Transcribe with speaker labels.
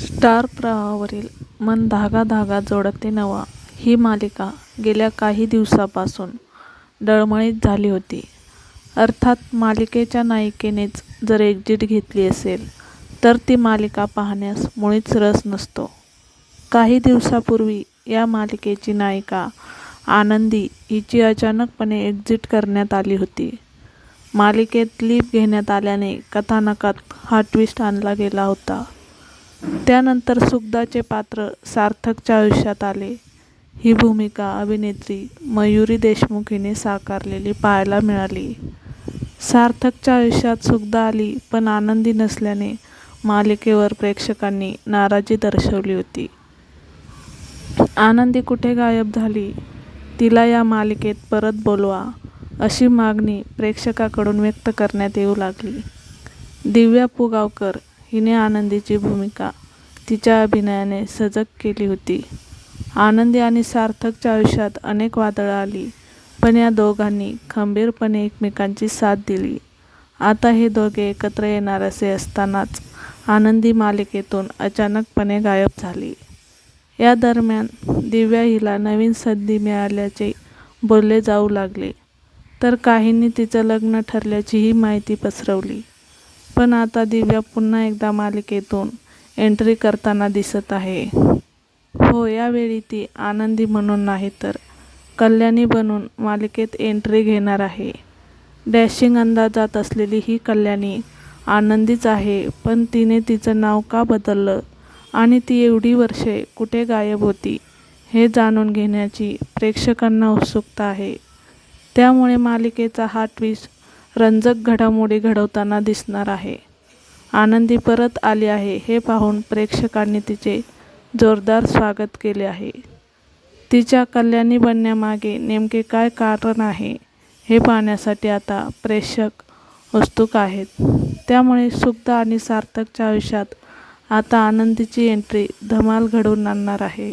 Speaker 1: Star प्रवाहावरील मन धागा धागा जोडते नवा ही मालिका गेल्या काही दिवसापासून डळमळीत झाली होती. अर्थात मालिकेच्या नायिकेनेच जर एक्झिट घेतली असेल तर ती मालिका पाहण्यास मुळीच रस नसतो. काही दिवसापूर्वी या मालिकेची नायिका आनंदी हिची अचानकपणे एक्झिट करण्यात आली होती. मालिकेत लीप घेण्यात आल्याने कथानकात हा ट्विस्ट आणला गेला होता. त्यानंतर सुखदाचे पात्र सार्थकच्या आयुष्यात आले. ही भूमिका अभिनेत्री मयुरी देशमुख हिने साकारलेली पाहायला मिळाली. सार्थकच्या आयुष्यात सुखदा आली पण आनंदी नसल्याने मालिकेवर प्रेक्षकांनी नाराजी दर्शवली होती. आनंदी कुठे गायब झाली? तिला या मालिकेत परत बोलवा, अशी मागणी प्रेक्षकाकडून व्यक्त करण्यात येऊ लागली. दिव्या पुगावकर हिने आनंदीची भूमिका तिच्या अभिनयाने सजग केली होती. आनंदी आणि सार्थकच्या आयुष्यात अनेक वादळं आली पण या दोघांनी खंबीरपणे एकमेकांची साथ दिली. आता हे दोघे एकत्र येणार असे असतानाच आनंदी मालिकेतून अचानकपणे गायब झाली. या दरम्यान दिव्या हिला नवीन संधी मिळाल्याचे बोलले जाऊ लागले तर काहींनी तिचं लग्न ठरल्याचीही माहिती पसरवली. पण आता दिव्या पुन्हा एकदा मालिकेतून एंट्री करताना दिसत आहे. हो यावेळी ती आनंदी म्हणून नाही तर कल्याणी बनून मालिकेत एंट्री घेणार आहे. डॅशिंग अंदाजात असलेली ही कल्याणी आनंदीच आहे पण तिने तिचं नाव का बदललं आणि ती एवढी वर्षे कुठे गायब होती हे जाणून घेण्याची प्रेक्षकांना उत्सुकता आहे. त्यामुळे मालिकेचा हा ट्विस्ट रंजक घडामोडी घडवताना दिसणार आहे. आनंदी परत आली आहे हे पाहून प्रेक्षकांनी तिचे जोरदार स्वागत केले आहे. तिच्या कल्याणी बनण्यामागे नेमके काय कारण आहे हे पाहण्यासाठी आता प्रेक्षक उत्सुक आहेत. त्यामुळे सुप्त आणि सार्थकच्या आयुष्यात आता आनंदीची एंट्री धमाल घडवून आणणार आहे.